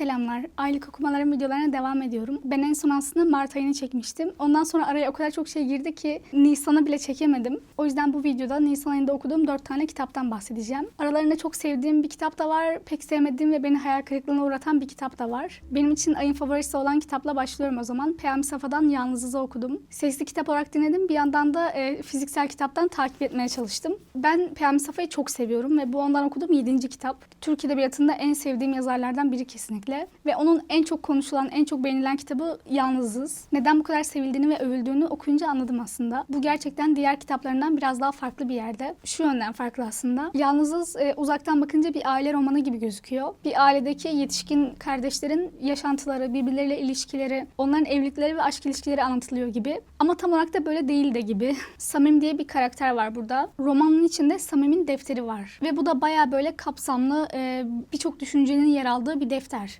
Selamlar. Aylık okumalarım videolarına devam ediyorum. Ben en son aslında Mart ayını çekmiştim. Ondan sonra araya o kadar çok şey girdi ki Nisan'ı bile çekemedim. O yüzden bu videoda Nisan ayında okuduğum 4 tane kitaptan bahsedeceğim. Aralarında çok sevdiğim bir kitap da var. Pek sevmediğim ve beni hayal kırıklığına uğratan bir kitap da var. Benim için ayın favorisi olan kitapla başlıyorum o zaman. Peyami Safa'dan Yalnızız'ı okudum. Sesli kitap olarak dinledim. Bir yandan da e, fiziksel kitaptan takip etmeye çalıştım. Ben Peyami Safa'yı çok seviyorum ve bu ondan okuduğum 7. kitap. Türk Edebiyatı'nda en sevdiğim yazarlardan biri kesinlikle. Ve onun en çok konuşulan, en çok beğenilen kitabı Yalnızız. Neden bu kadar sevildiğini ve övüldüğünü okuyunca anladım aslında. Bu gerçekten diğer kitaplarından biraz daha farklı bir yerde. Şu yönden farklı aslında. Yalnızız e, uzaktan bakınca bir aile romanı gibi gözüküyor. Bir ailedeki yetişkin kardeşlerin yaşantıları, birbirleriyle ilişkileri, onların evlilikleri ve aşk ilişkileri anlatılıyor gibi. Ama tam olarak da böyle değil de gibi. Samim diye bir karakter var burada. Romanın içinde Samim'in defteri var. Ve bu da baya böyle kapsamlı e, birçok düşüncenin yer aldığı bir defter.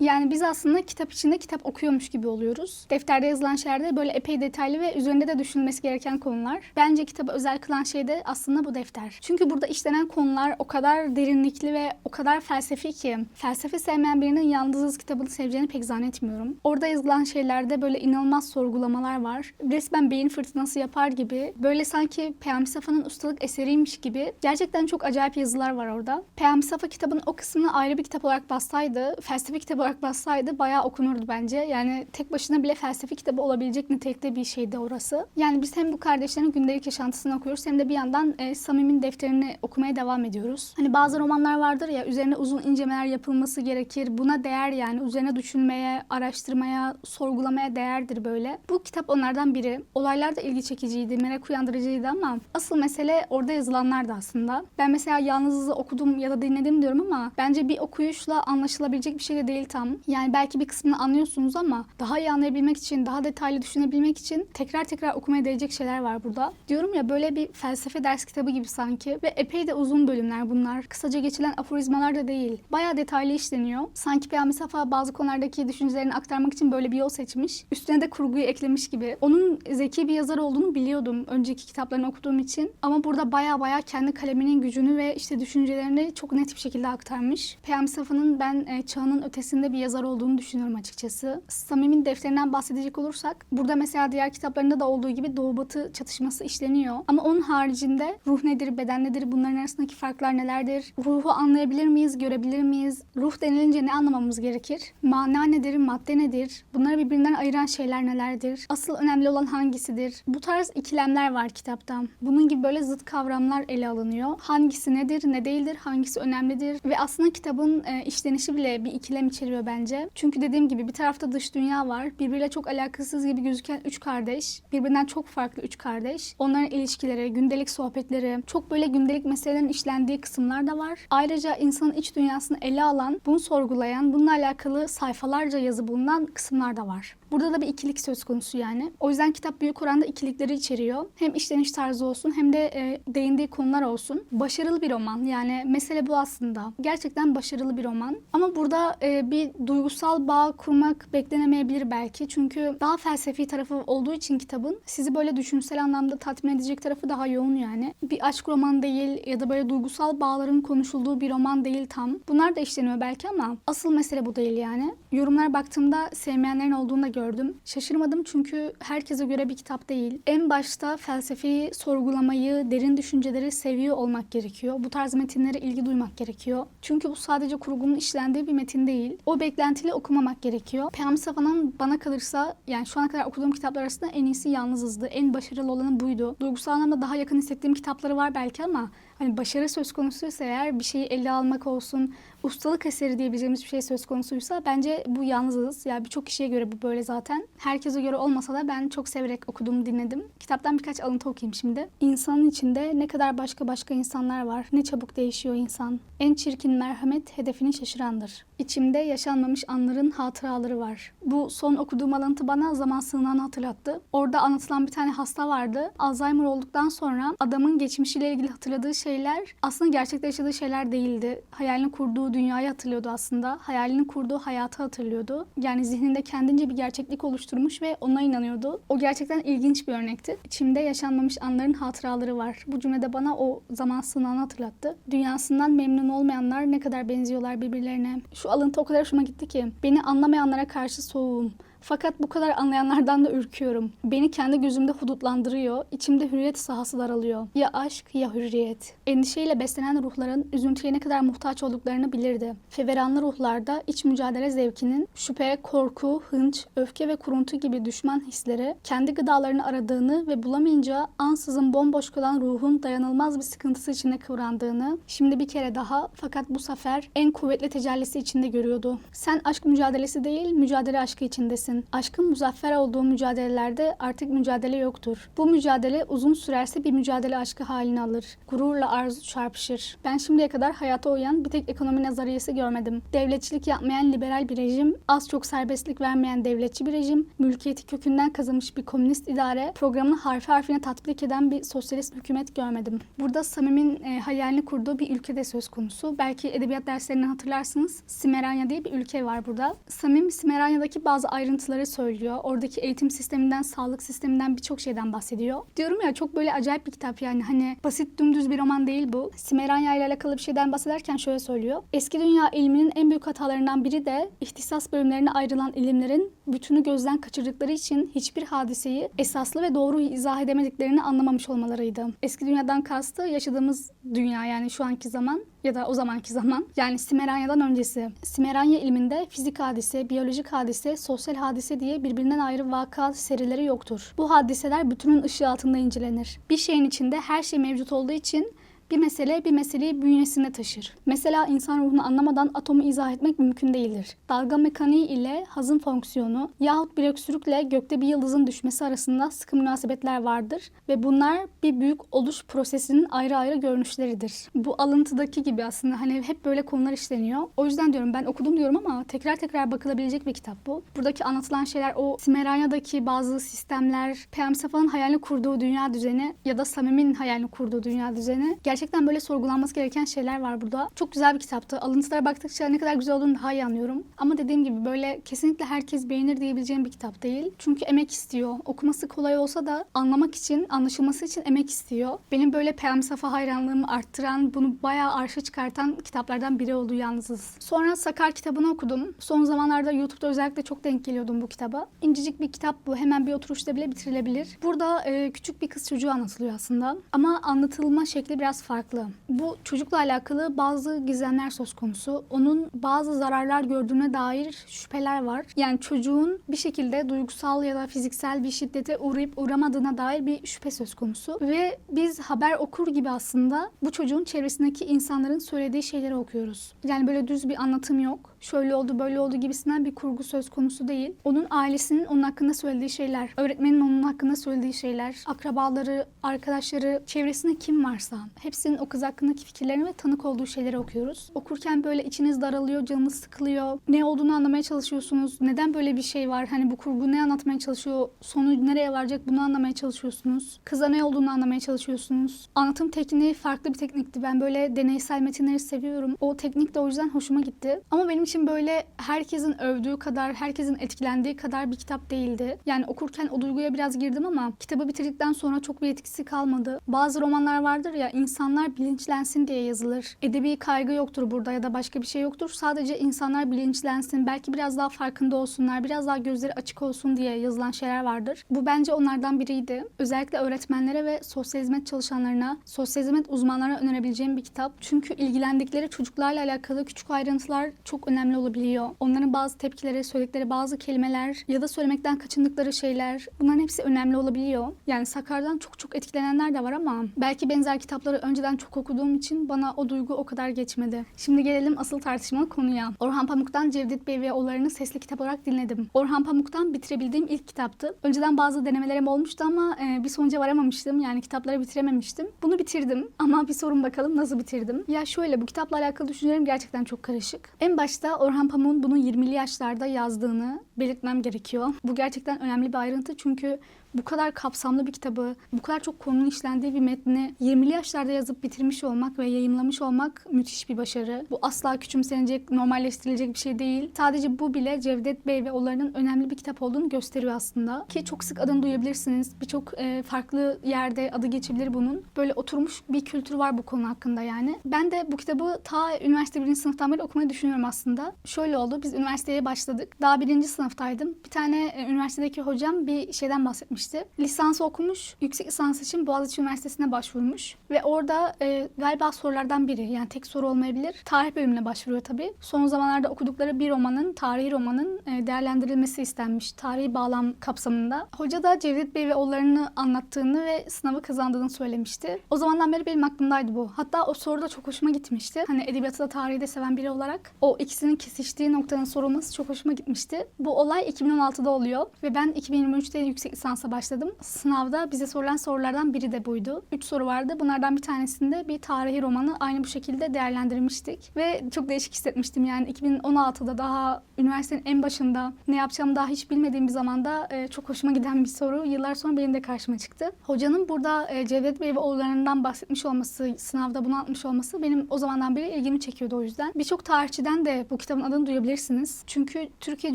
Yani biz aslında kitap içinde kitap okuyormuş gibi oluyoruz. Defterde yazılan şeyler de böyle epey detaylı ve üzerinde de düşünülmesi gereken konular. Bence kitabı özel kılan şey de aslında bu defter. Çünkü burada işlenen konular o kadar derinlikli ve o kadar felsefi ki felsefe sevmeyen birinin Yalnızız kitabını seveceğini pek zannetmiyorum. Orada yazılan şeylerde böyle inanılmaz sorgulamalar var. Resmen beyin fırtınası yapar gibi. Böyle sanki Peyami Safa'nın ustalık eseriymiş gibi. Gerçekten çok acayip yazılar var orada. Peyami Safa kitabın o kısmını ayrı bir kitap olarak bassaydı, felsefe kitabı olarak bassaydı bayağı okunurdu bence. Yani tek başına bile felsefe kitabı olabilecek nitelikte bir şeydi orası. Yani biz hem bu kardeşlerin gündelik yaşantısını okuyoruz hem de bir yandan e, Samim'in defterini okumaya devam ediyoruz. Hani bazı romanlar vardır ya üzerine uzun incelemeler yapılması gerekir. Buna değer yani üzerine düşünmeye, araştırmaya, sorgulamaya değerdir böyle. Bu kitap onlardan biri. Olaylar da ilgi çekiciydi, merak uyandırıcıydı ama asıl mesele orada yazılanlardı aslında. Ben mesela Yalnızız'ı okudum ya da dinledim diyorum ama bence bir okuyuşla anlaşılabilecek bir şey de değil tam. Yani belki bir kısmını anlıyorsunuz ama daha iyi anlayabilmek için, daha detaylı düşünebilmek için tekrar tekrar okumaya değecek şeyler var burada. Diyorum ya böyle bir felsefe ders kitabı gibi sanki ve epey de uzun bölümler bunlar. Kısaca geçilen aforizmalar da değil. Bayağı detaylı işleniyor. Sanki Peyami Safa bazı konulardaki düşüncelerini aktarmak için böyle bir yol seçmiş. Üstüne de kurguyu eklemiş gibi. Onun zeki bir yazar olduğunu biliyordum önceki kitaplarını okuduğum için. Ama burada baya baya kendi kaleminin gücünü ve işte düşüncelerini çok net bir şekilde aktarmış. Peyami Safa'nın ben e, çağının ötesinde bir yazar olduğunu düşünüyorum açıkçası. Samim'in defterinden bahsedecek olursak burada mesela diğer kitaplarında da olduğu gibi doğu batı çatışması işleniyor. Ama onun haricinde ruh nedir, beden nedir, bunların arasındaki farklar nelerdir? Ruhu anlayabilir miyiz, görebilir miyiz? Ruh denilince ne anlamamız gerekir? Mana nedir, madde nedir? Bunları birbirinden ayıran şeyler nelerdir? Asıl önemli olan hangisidir? Bu tarz ikilemler var kitapta. Bunun gibi böyle zıt kavramlar ele alınıyor. Hangisi nedir, ne değildir, hangisi önemlidir? Ve aslında kitabın e, işlenişi bile bir ikilem içeriyor bence. Çünkü dediğim gibi bir tarafta dış dünya var. Birbiriyle çok alakasız gibi gözüken üç kardeş. Birbirinden çok farklı üç kardeş. Onların ilişkileri, gündelik sohbetleri, çok böyle gündelik meselelerin işlendiği kısımlar da var. Ayrıca insanın iç dünyasını ele alan, bunu sorgulayan, bununla alakalı sayfalarca yazı bulunan kısımlar da var. Burada da bir ikilik söz konusu yani. O yüzden kitap büyük oranda ikilikleri içeriyor. Hem işleniş tarzı olsun hem de e, değindiği konular olsun. Başarılı bir roman. Yani mesele bu aslında. Gerçekten başarılı bir roman. Ama burada e, bir duygusal bağ kurmak beklenemeyebilir belki. Çünkü daha felsefi tarafı olduğu için kitabın sizi böyle düşünsel anlamda tatmin edecek tarafı daha yoğun yani. Bir aşk roman değil ya da böyle duygusal bağların konuşulduğu bir roman değil tam. Bunlar da işleniyor belki ama asıl mesele bu değil yani. Yorumlara baktığımda sevmeyenlerin olduğunu da gördüm. Şaşırmadım çünkü herkese göre bir kitap değil. En başta felsefeyi sorgulamayı, derin düşünceleri seviyor olmak gerekiyor. Bu tarz metinlere ilgi duymak gerekiyor. Çünkü bu sadece kurgunun işlendiği bir metin değil. O beklentiyle okumamak gerekiyor. Peyami Safa'nın bana kalırsa yani şu ana kadar okuduğum kitaplar arasında en iyisi Yalnızızdı. En başarılı olanı buydu. Duygusal anlamda daha yakın hissettiğim kitapları var belki ama hani başarı söz konusuysa eğer bir şeyi ele almak olsun, ustalık eseri diyebileceğimiz bir şey söz konusuysa bence bu yalnızız. Yani birçok kişiye göre bu böyle zaten. Herkese göre olmasa da ben çok severek okudum, dinledim. Kitaptan birkaç alıntı okuyayım şimdi. İnsanın içinde ne kadar başka başka insanlar var. Ne çabuk değişiyor insan. En çirkin merhamet hedefini şaşırandır. İçimde yaşanmamış anların hatıraları var. Bu son okuduğum alıntı bana zaman sığınağını hatırlattı. Orada anlatılan bir tane hasta vardı. Alzheimer olduktan sonra adamın geçmişiyle ilgili hatırladığı şeyler aslında gerçekte yaşadığı şeyler değildi. Hayalini kurduğu dünyayı hatırlıyordu aslında. Hayalini kurduğu hayatı hatırlıyordu. Yani zihninde kendince bir gerçek gerçeklik oluşturmuş ve ona inanıyordu. O gerçekten ilginç bir örnekti. İçimde yaşanmamış anların hatıraları var. Bu cümlede bana o zaman sınavını hatırlattı. Dünyasından memnun olmayanlar ne kadar benziyorlar birbirlerine. Şu alıntı o kadar hoşuma gitti ki. Beni anlamayanlara karşı soğuğum. Fakat bu kadar anlayanlardan da ürküyorum. Beni kendi gözümde hudutlandırıyor, içimde hürriyet sahası daralıyor. Ya aşk ya hürriyet. Endişeyle beslenen ruhların üzüntüye ne kadar muhtaç olduklarını bilirdi. Feveranlı ruhlarda iç mücadele zevkinin şüphe, korku, hınç, öfke ve kuruntu gibi düşman hisleri kendi gıdalarını aradığını ve bulamayınca ansızın bomboş kalan ruhun dayanılmaz bir sıkıntısı içinde kıvrandığını şimdi bir kere daha fakat bu sefer en kuvvetli tecellisi içinde görüyordu. Sen aşk mücadelesi değil, mücadele aşkı içindesin. Aşkın muzaffer olduğu mücadelelerde artık mücadele yoktur. Bu mücadele uzun sürerse bir mücadele aşkı halini alır. Gururla arzu çarpışır. Ben şimdiye kadar hayata uyan bir tek ekonomi nazariyesi görmedim. Devletçilik yapmayan liberal bir rejim, az çok serbestlik vermeyen devletçi bir rejim, mülkiyeti kökünden kazımış bir komünist idare, programını harfi harfine tatbik eden bir sosyalist hükümet görmedim. Burada Samim'in e, hayalini kurduğu bir ülkede söz konusu. Belki edebiyat derslerinden hatırlarsınız. Simeranya diye bir ülke var burada. Samim Simeranya'daki bazı ayrıntıları söylüyor. Oradaki eğitim sisteminden, sağlık sisteminden birçok şeyden bahsediyor. Diyorum ya çok böyle acayip bir kitap yani. Hani basit dümdüz bir roman değil bu. Simeranya ile alakalı bir şeyden bahsederken şöyle söylüyor. Eski dünya ilminin en büyük hatalarından biri de ihtisas bölümlerine ayrılan ilimlerin bütünü gözden kaçırdıkları için hiçbir hadiseyi esaslı ve doğru izah edemediklerini anlamamış olmalarıydı. Eski dünyadan kastı yaşadığımız dünya yani şu anki zaman ya da o zamanki zaman yani Simeranya'dan öncesi. Simeranya ilminde fizik hadise, biyolojik hadise, sosyal hadise diye birbirinden ayrı vaka serileri yoktur. Bu hadiseler bütünün ışığı altında incelenir. Bir şeyin içinde her şey mevcut olduğu için bir mesele bir meseleyi bünyesinde taşır. Mesela insan ruhunu anlamadan atomu izah etmek mümkün değildir. Dalga mekaniği ile hazın fonksiyonu yahut bir öksürükle gökte bir yıldızın düşmesi arasında sıkı münasebetler vardır ve bunlar bir büyük oluş prosesinin ayrı ayrı görünüşleridir. Bu alıntıdaki gibi aslında hani hep böyle konular işleniyor. O yüzden diyorum ben okudum diyorum ama tekrar tekrar bakılabilecek bir kitap bu. Buradaki anlatılan şeyler o Simeranya'daki bazı sistemler, Peyami Safa'nın hayalini kurduğu dünya düzeni ya da Samim'in hayalini kurduğu dünya düzeni gerçekten böyle sorgulanması gereken şeyler var burada. Çok güzel bir kitaptı. Alıntılara baktıkça ne kadar güzel olduğunu daha iyi anlıyorum. Ama dediğim gibi böyle kesinlikle herkes beğenir diyebileceğim bir kitap değil. Çünkü emek istiyor. Okuması kolay olsa da anlamak için, anlaşılması için emek istiyor. Benim böyle Peyami Safa hayranlığımı arttıran, bunu bayağı arşa çıkartan kitaplardan biri oldu yalnızız. Sonra Sakar kitabını okudum. Son zamanlarda YouTube'da özellikle çok denk geliyordum bu kitaba. İncecik bir kitap bu. Hemen bir oturuşta bile bitirilebilir. Burada e, küçük bir kız çocuğu anlatılıyor aslında. Ama anlatılma şekli biraz farklı. Bu çocukla alakalı bazı gizemler söz konusu. Onun bazı zararlar gördüğüne dair şüpheler var. Yani çocuğun bir şekilde duygusal ya da fiziksel bir şiddete uğrayıp uğramadığına dair bir şüphe söz konusu. Ve biz haber okur gibi aslında bu çocuğun çevresindeki insanların söylediği şeyleri okuyoruz. Yani böyle düz bir anlatım yok. Şöyle oldu böyle oldu gibisinden bir kurgu söz konusu değil. Onun ailesinin onun hakkında söylediği şeyler, öğretmenin onun hakkında söylediği şeyler, akrabaları, arkadaşları, çevresinde kim varsa hepsinin o kız hakkındaki fikirlerini ve tanık olduğu şeyleri okuyoruz. Okurken böyle içiniz daralıyor, canınız sıkılıyor. Ne olduğunu anlamaya çalışıyorsunuz. Neden böyle bir şey var? Hani bu kurgu ne anlatmaya çalışıyor? Sonu nereye varacak bunu anlamaya çalışıyorsunuz. Kıza ne olduğunu anlamaya çalışıyorsunuz. Anlatım tekniği farklı bir teknikti. Ben böyle deneysel metinleri seviyorum. O teknik de o yüzden hoşuma gitti. Ama benim için böyle herkesin övdüğü kadar, herkesin etkilendiği kadar bir kitap değildi. Yani okurken o duyguya biraz girdim ama kitabı bitirdikten sonra çok bir etkisi kalmadı. Bazı romanlar vardır ya insanlar bilinçlensin diye yazılır. Edebi kaygı yoktur burada ya da başka bir şey yoktur. Sadece insanlar bilinçlensin, belki biraz daha farkında olsunlar, biraz daha gözleri açık olsun diye yazılan şeyler vardır. Bu bence onlardan biriydi. Özellikle öğretmenlere ve sosyal hizmet çalışanlarına, sosyal hizmet uzmanlarına önerebileceğim bir kitap. Çünkü ilgilendikleri çocuklarla alakalı küçük ayrıntılar çok önemli olabiliyor. Onların bazı tepkileri, söyledikleri bazı kelimeler ya da söylemekten kaçındıkları şeyler bunların hepsi önemli olabiliyor. Yani Sakar'dan çok çok etkilenenler de var ama belki benzer kitapları önceden çok okuduğum için bana o duygu o kadar geçmedi. Şimdi gelelim asıl tartışmalı konuya. Orhan Pamuk'tan Cevdet Bey ve oğullarını sesli kitap olarak dinledim. Orhan Pamuk'tan bitirebildiğim ilk kitaptı. Önceden bazı denemelerim olmuştu ama e, bir sonuca varamamıştım. Yani kitapları bitirememiştim. Bunu bitirdim ama bir sorun bakalım nasıl bitirdim. Ya şöyle bu kitapla alakalı düşüncelerim gerçekten çok karışık. En başta Orhan Pamuk'un bunu 20'li yaşlarda yazdığını belirtmem gerekiyor. Bu gerçekten önemli bir ayrıntı çünkü bu kadar kapsamlı bir kitabı, bu kadar çok konunun işlendiği bir metni 20'li yaşlarda yazıp bitirmiş olmak ve yayımlamış olmak müthiş bir başarı. Bu asla küçümsenecek, normalleştirilecek bir şey değil. Sadece bu bile Cevdet Bey ve onların önemli bir kitap olduğunu gösteriyor aslında. Ki çok sık adını duyabilirsiniz. Birçok e, farklı yerde adı geçebilir bunun. Böyle oturmuş bir kültür var bu konu hakkında yani. Ben de bu kitabı ta üniversite birinci sınıftan beri okumayı düşünüyorum aslında. Şöyle oldu. Biz üniversiteye başladık. Daha birinci sınıftaydım. Bir tane e, üniversitedeki hocam bir şeyden bahsetmişti. Lisansı okumuş. Yüksek lisans için Boğaziçi Üniversitesi'ne başvurmuş. Ve orada e, galiba sorulardan biri yani tek soru olmayabilir. Tarih bölümüne başvuruyor tabii. Son zamanlarda okudukları bir romanın, tarihi romanın e, değerlendirilmesi istenmiş. Tarihi bağlam kapsamında. Hoca da Cevdet Bey ve oğullarını anlattığını ve sınavı kazandığını söylemişti. O zamandan beri benim aklımdaydı bu. Hatta o soru da çok hoşuma gitmişti. Hani edebiyatı da tarihi de seven biri olarak o ikisinin kesiştiği noktanın sorulması çok hoşuma gitmişti. Bu olay 2016'da oluyor ve ben 2023'te yüksek lisansa başladım. Sınavda bize sorulan sorulardan biri de buydu. Üç soru vardı. Bunlardan bir tanesinde bir tarihi romanı aynı bu şekilde değerlendirmiştik. Ve çok değişik hissetmiştim yani 2016'da daha üniversitenin en başında ne yapacağımı daha hiç bilmediğim bir zamanda e, çok hoşuma giden bir soru. Yıllar sonra benim de karşıma çıktı. Hocanın burada e, Cevdet Bey ve oğullarından bahsetmiş olması, sınavda bunu atmış olması benim o zamandan beri ilgimi çekiyordu o yüzden. Birçok tarihçiden de bu kitabın adını duyabilirsiniz. Çünkü Türkiye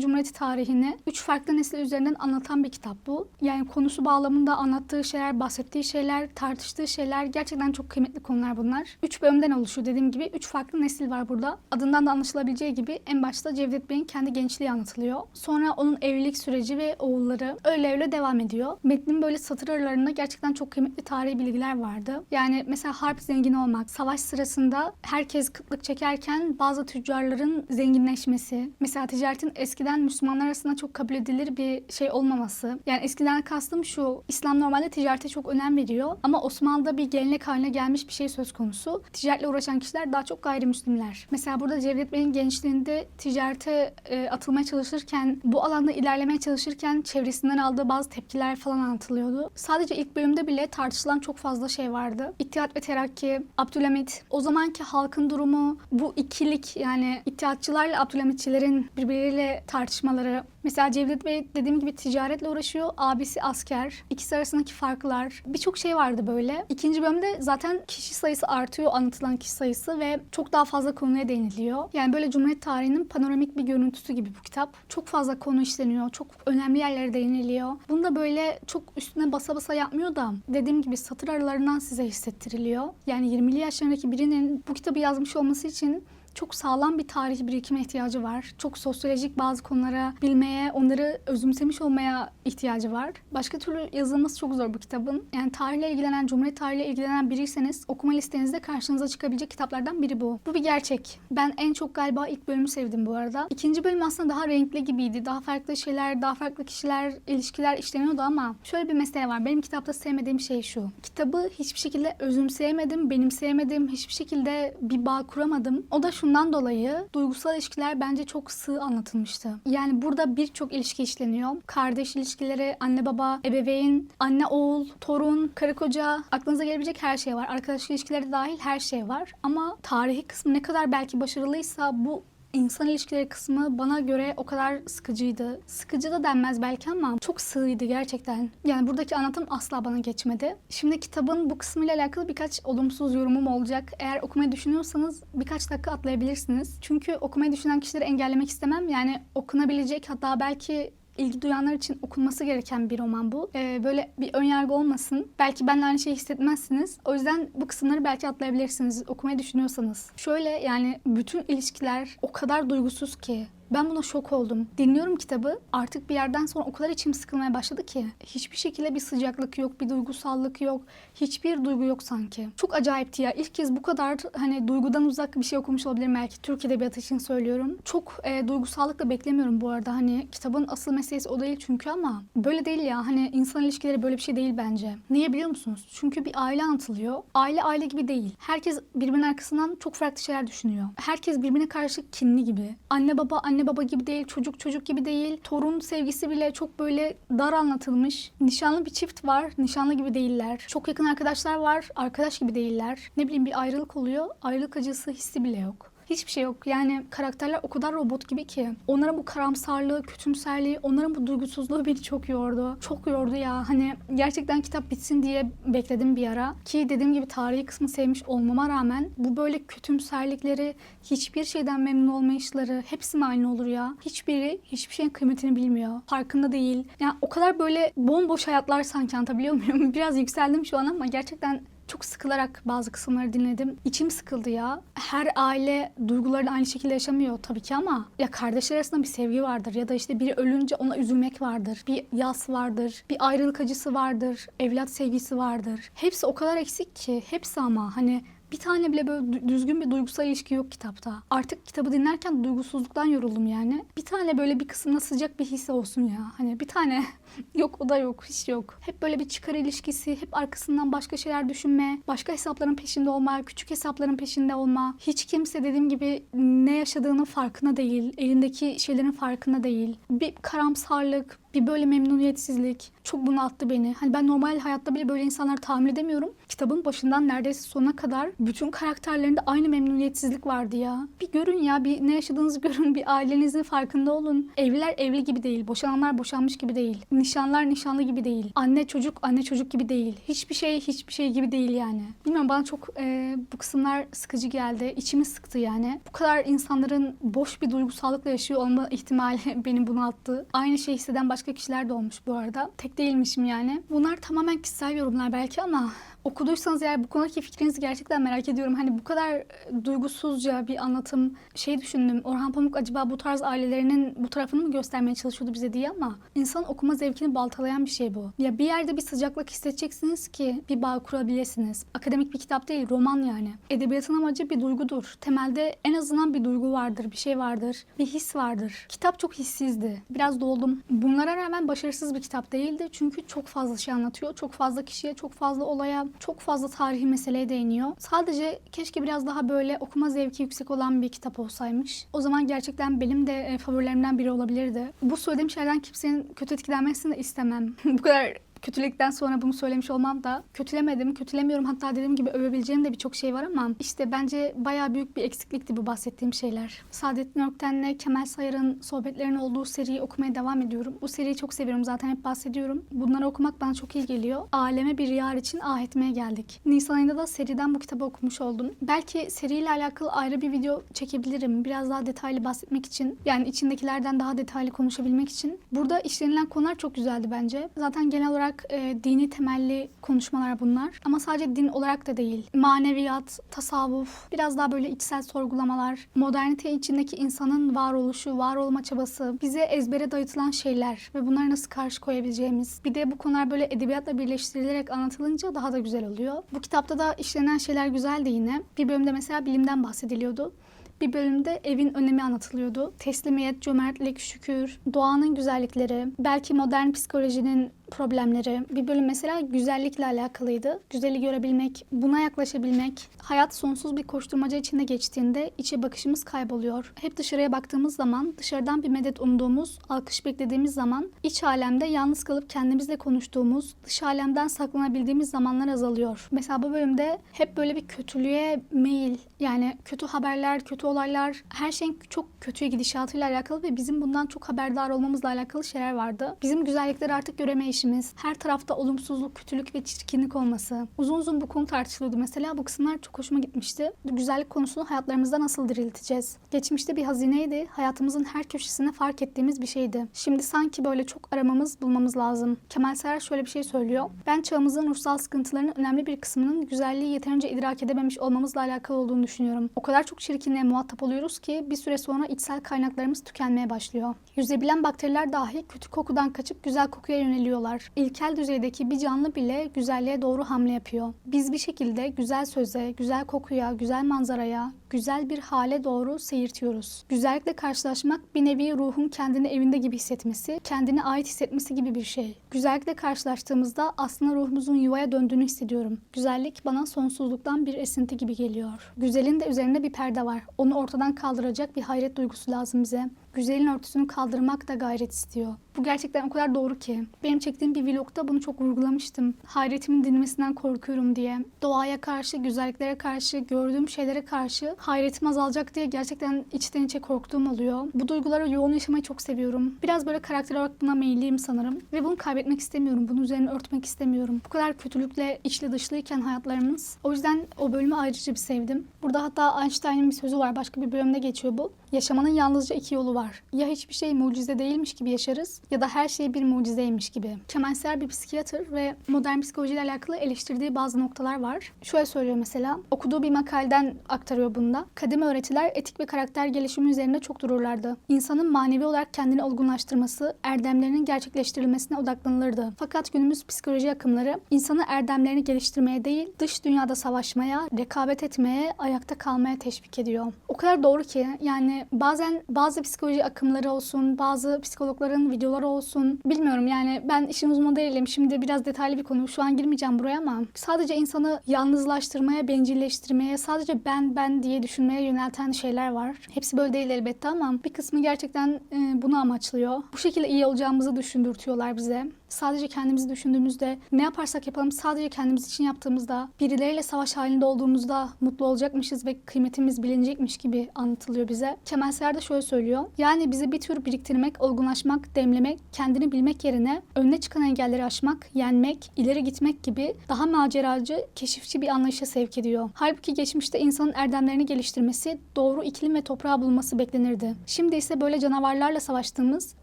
Cumhuriyeti tarihini üç farklı nesil üzerinden anlatan bir kitap bu. Yani konusu bağlamında anlattığı şeyler, bahsettiği şeyler, tartıştığı şeyler gerçekten çok kıymetli konular bunlar. Üç bölümden oluşuyor dediğim gibi. Üç farklı nesil var burada. Adından da anlaşılabileceği gibi en başta Cevdet Bey'in kendi gençliği anlatılıyor. Sonra onun evlilik süreci ve oğulları öyle öyle devam ediyor. Metnin böyle satır aralarında gerçekten çok kıymetli tarihi bilgiler vardı. Yani mesela harp zengin olmak, savaş sırasında herkes kıtlık çekerken bazı tüccarların zenginleşmesi. Mesela ticaretin eskiden Müslümanlar arasında çok kabul edilir bir şey olmaması. Yani eskiden kastım şu, İslam normalde ticarete çok önem veriyor ama Osmanlı'da bir gelenek haline gelmiş bir şey söz konusu. Ticaretle uğraşan kişiler daha çok gayrimüslimler. Mesela burada Cevdet Bey'in gençliğinde ticarete e, atılmaya çalışırken, bu alanda ilerlemeye çalışırken çevresinden aldığı bazı tepkiler falan anlatılıyordu. Sadece ilk bölümde bile tartışılan çok fazla şey vardı. İttihat ve Terakki, Abdülhamit, o zamanki halkın durumu, bu ikilik yani İttihatçılarla Abdülhamitçilerin birbirleriyle tartışmaları. Mesela Cevdet Bey dediğim gibi ticaretle uğraşıyor. Abisi asker. İkisi arasındaki farklar. Birçok şey vardı böyle. İkinci bölümde zaten kişi sayısı artıyor. Anlatılan kişi sayısı ve çok daha fazla konuya değiniliyor. Yani böyle Cumhuriyet tarihinin panoramik bir görüntüsü gibi bu kitap. Çok fazla konu işleniyor. Çok önemli yerlere değiniliyor. Bunu da böyle çok üstüne basa basa yapmıyor da dediğim gibi satır aralarından size hissettiriliyor. Yani 20'li yaşlarındaki birinin bu kitabı yazmış olması için çok sağlam bir tarih birikime ihtiyacı var. Çok sosyolojik bazı konulara bilmeye, onları özümsemiş olmaya ihtiyacı var. Başka türlü yazılması çok zor bu kitabın. Yani tarihle ilgilenen, Cumhuriyet tarihiyle ilgilenen biriyseniz okuma listenizde karşınıza çıkabilecek kitaplardan biri bu. Bu bir gerçek. Ben en çok galiba ilk bölümü sevdim bu arada. İkinci bölüm aslında daha renkli gibiydi. Daha farklı şeyler, daha farklı kişiler, ilişkiler işleniyordu ama şöyle bir mesele var. Benim kitapta sevmediğim şey şu. Kitabı hiçbir şekilde özümseyemedim, benimseyemedim. Hiçbir şekilde bir bağ kuramadım. O da şundan dolayı duygusal ilişkiler bence çok sığ anlatılmıştı. Yani burada birçok ilişki işleniyor. Kardeş ilişkileri, anne baba, ebeveyn, anne oğul, torun, karı koca, aklınıza gelebilecek her şey var. Arkadaşlık ilişkileri dahil her şey var. Ama tarihi kısmı ne kadar belki başarılıysa bu İnsan ilişkileri kısmı bana göre o kadar sıkıcıydı. Sıkıcı da denmez belki ama çok sığıydı gerçekten. Yani buradaki anlatım asla bana geçmedi. Şimdi kitabın bu kısmıyla alakalı birkaç olumsuz yorumum olacak. Eğer okumayı düşünüyorsanız birkaç dakika atlayabilirsiniz. Çünkü okumayı düşünen kişileri engellemek istemem. Yani okunabilecek hatta belki ilgi duyanlar için okunması gereken bir roman bu. Ee, böyle bir önyargı olmasın. Belki benimle aynı şeyi hissetmezsiniz. O yüzden bu kısımları belki atlayabilirsiniz okumayı düşünüyorsanız. Şöyle yani bütün ilişkiler o kadar duygusuz ki ben buna şok oldum. Dinliyorum kitabı. Artık bir yerden sonra o kadar içim sıkılmaya başladı ki. Hiçbir şekilde bir sıcaklık yok, bir duygusallık yok. Hiçbir duygu yok sanki. Çok acayipti ya. İlk kez bu kadar hani duygudan uzak bir şey okumuş olabilirim belki. Türk Edebiyatı için söylüyorum. Çok e, duygusallık da beklemiyorum bu arada. Hani kitabın asıl meselesi o değil çünkü ama böyle değil ya. Hani insan ilişkileri böyle bir şey değil bence. Niye biliyor musunuz? Çünkü bir aile anlatılıyor. Aile aile gibi değil. Herkes birbirinin arkasından çok farklı şeyler düşünüyor. Herkes birbirine karşı kinli gibi. Anne baba anne baba gibi değil, çocuk çocuk gibi değil. Torun sevgisi bile çok böyle dar anlatılmış. Nişanlı bir çift var, nişanlı gibi değiller. Çok yakın arkadaşlar var, arkadaş gibi değiller. Ne bileyim bir ayrılık oluyor, ayrılık acısı hissi bile yok. Hiçbir şey yok. Yani karakterler o kadar robot gibi ki. Onların bu karamsarlığı, kötümserliği, onların bu duygusuzluğu beni çok yordu. Çok yordu ya. Hani gerçekten kitap bitsin diye bekledim bir ara. Ki dediğim gibi tarihi kısmı sevmiş olmama rağmen bu böyle kötümserlikleri, hiçbir şeyden memnun olmayışları hepsi aynı olur ya? Hiçbiri hiçbir şeyin kıymetini bilmiyor. Farkında değil. Yani o kadar böyle bomboş hayatlar sanki anlatabiliyor muyum? Biraz yükseldim şu an ama gerçekten çok sıkılarak bazı kısımları dinledim. İçim sıkıldı ya. Her aile duygularını aynı şekilde yaşamıyor tabii ki ama ya kardeşler arasında bir sevgi vardır ya da işte biri ölünce ona üzülmek vardır. Bir yas vardır, bir ayrılık acısı vardır, evlat sevgisi vardır. Hepsi o kadar eksik ki, hepsi ama hani bir tane bile böyle dü- düzgün bir duygusal ilişki yok kitapta. Artık kitabı dinlerken duygusuzluktan yoruldum yani. Bir tane böyle bir kısımda sıcak bir his olsun ya. Hani bir tane yok o da yok, hiç yok. Hep böyle bir çıkar ilişkisi, hep arkasından başka şeyler düşünme, başka hesapların peşinde olma, küçük hesapların peşinde olma. Hiç kimse dediğim gibi ne yaşadığının farkında değil, elindeki şeylerin farkında değil. Bir karamsarlık, bir böyle memnuniyetsizlik çok bunalttı beni. Hani ben normal hayatta bile böyle insanlar tahammül edemiyorum. Kitabın başından neredeyse sonuna kadar bütün karakterlerinde aynı memnuniyetsizlik vardı ya. Bir görün ya, bir ne yaşadığınızı görün, bir ailenizin farkında olun. Evliler evli gibi değil, boşananlar boşanmış gibi değil. Nişanlar nişanlı gibi değil. Anne çocuk anne çocuk gibi değil. Hiçbir şey hiçbir şey gibi değil yani. Bilmiyorum bana çok e, bu kısımlar sıkıcı geldi. İçimi sıktı yani. Bu kadar insanların boş bir duygusallıkla yaşıyor olma ihtimali beni bunalttı. Aynı şey hisseden başka kişiler de olmuş bu arada. Tek değilmişim yani. Bunlar tamamen kişisel yorumlar belki ama okuduysanız eğer bu konudaki fikrinizi gerçekten merak ediyorum. Hani bu kadar e, duygusuzca bir anlatım şey düşündüm. Orhan Pamuk acaba bu tarz ailelerinin bu tarafını mı göstermeye çalışıyordu bize diye ama insan okuma zevkini baltalayan bir şey bu. Ya bir yerde bir sıcaklık hissedeceksiniz ki bir bağ kurabilirsiniz. Akademik bir kitap değil, roman yani. Edebiyatın amacı bir duygudur. Temelde en azından bir duygu vardır, bir şey vardır, bir his vardır. Kitap çok hissizdi. Biraz doldum. Bunlara rağmen başarısız bir kitap değildi. Çünkü çok fazla şey anlatıyor. Çok fazla kişiye, çok fazla olaya, çok fazla tarihi meseleye değiniyor. Sadece keşke biraz daha böyle okuma zevki yüksek olan bir kitap olsaymış. O zaman gerçekten benim de e, favorilerimden biri olabilirdi. Bu söylediğim şeylerden kimsenin kötü etkilenmesini de istemem. bu kadar kötülükten sonra bunu söylemiş olmam da kötülemedim, kötülemiyorum. Hatta dediğim gibi övebileceğim de birçok şey var ama işte bence bayağı büyük bir eksiklikti bu bahsettiğim şeyler. Saadettin Ökten'le Kemal Sayar'ın sohbetlerinin olduğu seriyi okumaya devam ediyorum. Bu seriyi çok seviyorum zaten hep bahsediyorum. Bunları okumak bana çok iyi geliyor. Aleme bir yar için ah etmeye geldik. Nisan ayında da seriden bu kitabı okumuş oldum. Belki seriyle alakalı ayrı bir video çekebilirim. Biraz daha detaylı bahsetmek için. Yani içindekilerden daha detaylı konuşabilmek için. Burada işlenilen konular çok güzeldi bence. Zaten genel olarak e, dini temelli konuşmalar bunlar. Ama sadece din olarak da değil. Maneviyat, tasavvuf, biraz daha böyle içsel sorgulamalar, modernite içindeki insanın varoluşu, var olma çabası, bize ezbere dayatılan şeyler ve bunlara nasıl karşı koyabileceğimiz. Bir de bu konular böyle edebiyatla birleştirilerek anlatılınca daha da güzel oluyor. Bu kitapta da işlenen şeyler güzeldi yine. Bir bölümde mesela bilimden bahsediliyordu. Bir bölümde evin önemi anlatılıyordu. Teslimiyet, cömertlik, şükür, doğanın güzellikleri, belki modern psikolojinin problemleri. Bir bölüm mesela güzellikle alakalıydı. Güzeli görebilmek, buna yaklaşabilmek. Hayat sonsuz bir koşturmaca içinde geçtiğinde içe bakışımız kayboluyor. Hep dışarıya baktığımız zaman, dışarıdan bir medet umduğumuz, alkış beklediğimiz zaman, iç alemde yalnız kalıp kendimizle konuştuğumuz, dış alemden saklanabildiğimiz zamanlar azalıyor. Mesela bu bölümde hep böyle bir kötülüğe meyil, yani kötü haberler, kötü olaylar, her şeyin çok kötüye gidişatıyla alakalı ve bizim bundan çok haberdar olmamızla alakalı şeyler vardı. Bizim güzellikleri artık göremeyişimiz, her tarafta olumsuzluk, kötülük ve çirkinlik olması. Uzun uzun bu konu tartışılıyordu mesela. Bu kısımlar çok hoşuma gitmişti. Güzellik konusunu hayatlarımızda nasıl dirilteceğiz? Geçmişte bir hazineydi. Hayatımızın her köşesinde fark ettiğimiz bir şeydi. Şimdi sanki böyle çok aramamız, bulmamız lazım. Kemal Serra şöyle bir şey söylüyor. Ben çağımızın ruhsal sıkıntılarının önemli bir kısmının güzelliği yeterince idrak edememiş olmamızla alakalı olduğunu düşünüyorum. O kadar çok çirkinliğe muhatap oluyoruz ki bir süre sonra içsel kaynaklarımız tükenmeye başlıyor. Yüzebilen bakteriler dahi kötü kokudan kaçıp güzel kokuya yöneliyorlar. İlkel düzeydeki bir canlı bile güzelliğe doğru hamle yapıyor. Biz bir şekilde güzel söze, güzel kokuya, güzel manzaraya, güzel bir hale doğru seyirtiyoruz. Güzellikle karşılaşmak bir nevi ruhun kendini evinde gibi hissetmesi, kendine ait hissetmesi gibi bir şey. Güzellikle karşılaştığımızda aslında ruhumuzun yuvaya döndüğünü hissediyorum. Güzellik bana sonsuzluktan bir esinti gibi geliyor. Güzelin de üzerinde bir perde var. Onu ortadan kaldıracak bir hayret duygusu lazım bize. Güzelin örtüsünü kaldırmak da gayret istiyor. Bu gerçekten o kadar doğru ki. Benim çektiğim bir vlogda bunu çok vurgulamıştım. Hayretimin dinmesinden korkuyorum diye. Doğaya karşı, güzelliklere karşı, gördüğüm şeylere karşı hayretim azalacak diye gerçekten içten içe korktuğum oluyor. Bu duyguları yoğun yaşamayı çok seviyorum. Biraz böyle karakter olarak buna meyilliyim sanırım. Ve bunu kaybetmek istemiyorum. Bunun üzerine örtmek istemiyorum. Bu kadar kötülükle içli dışlıyken hayatlarımız. O yüzden o bölümü ayrıca bir sevdim. Burada hatta Einstein'ın bir sözü var. Başka bir bölümde geçiyor bu. Yaşamanın yalnızca iki yolu var. Ya hiçbir şey mucize değilmiş gibi yaşarız ya da her şey bir mucizeymiş gibi. Kemal Seher bir psikiyatr ve modern psikolojiyle alakalı eleştirdiği bazı noktalar var. Şöyle söylüyor mesela. Okuduğu bir makaleden aktarıyor bunda. Kadim öğretiler etik ve karakter gelişimi üzerine çok dururlardı. İnsanın manevi olarak kendini olgunlaştırması, erdemlerinin gerçekleştirilmesine odaklanılırdı. Fakat günümüz psikoloji akımları insanı erdemlerini geliştirmeye değil, dış dünyada savaşmaya, rekabet etmeye, ayakta kalmaya teşvik ediyor. O kadar doğru ki yani bazen bazı psikoloji akımları olsun, bazı psikologların videoları olsun bilmiyorum yani ben işin uzmanı değilim. Şimdi biraz detaylı bir konu. Şu an girmeyeceğim buraya ama sadece insanı yalnızlaştırmaya, bencilleştirmeye, sadece ben ben diye düşünmeye yönelten şeyler var. Hepsi böyle değil elbette ama bir kısmı gerçekten e, bunu amaçlıyor. Bu şekilde iyi olacağımızı düşündürtüyorlar bize. Sadece kendimizi düşündüğümüzde, ne yaparsak yapalım sadece kendimiz için yaptığımızda, birileriyle savaş halinde olduğumuzda mutlu olacakmışız ve kıymetimiz bilinecekmiş gibi anlatılıyor bize. Kemal Seher de şöyle söylüyor. Yani bizi bir tür biriktirmek, olgunlaşmak, demlemek, kendini bilmek yerine önüne çıkan engelleri aşmak, yenmek, ileri gitmek gibi daha maceracı, keşifçi bir anlayışa sevk ediyor. Halbuki geçmişte insanın erdemlerini geliştirmesi, doğru iklim ve toprağı bulması beklenirdi. Şimdi ise böyle canavarlarla savaştığımız,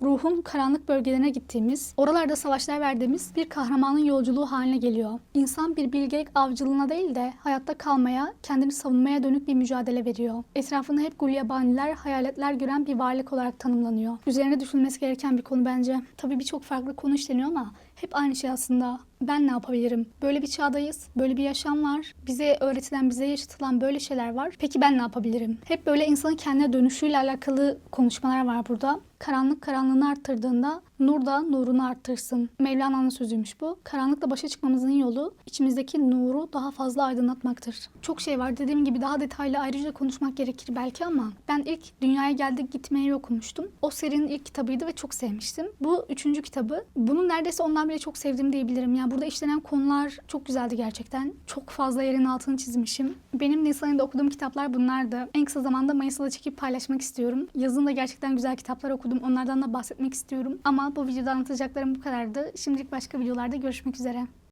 ruhun karanlık bölgelerine gittiğimiz, oralarda savaşlar verdiğimiz bir kahramanın yolculuğu haline geliyor. İnsan bir bilgelik avcılığına değil de hayatta kalmaya, kendini savunmaya dönük bir mücadele veriyor. Etrafında hep gulyabaniler, hayaletler gören bir varlık olarak tanımlanıyor. Üzerine düşünülmesi gereken bir konu bence. Tabii birçok farklı konu işleniyor ama hep aynı şey aslında. Ben ne yapabilirim? Böyle bir çağdayız. Böyle bir yaşam var. Bize öğretilen, bize yaşatılan böyle şeyler var. Peki ben ne yapabilirim? Hep böyle insanın kendine dönüşüyle alakalı konuşmalar var burada. Karanlık karanlığını arttırdığında nur da nurunu arttırsın. Mevlana'nın sözüymüş bu. Karanlıkla başa çıkmamızın yolu içimizdeki nuru daha fazla aydınlatmaktır. Çok şey var. Dediğim gibi daha detaylı ayrıca konuşmak gerekir belki ama ben ilk Dünyaya Geldik Gitmeyi okumuştum. O serinin ilk kitabıydı ve çok sevmiştim. Bu üçüncü kitabı. Bunu neredeyse ondan bile çok sevdim diyebilirim. Yani burada işlenen konular çok güzeldi gerçekten. Çok fazla yerin altını çizmişim. Benim Nisan ayında okuduğum kitaplar bunlardı. En kısa zamanda Mayıs'ta da çekip paylaşmak istiyorum. Yazın da gerçekten güzel kitaplar okudum. Onlardan da bahsetmek istiyorum. Ama bu videoda anlatacaklarım bu kadardı. Şimdilik başka videolarda görüşmek üzere.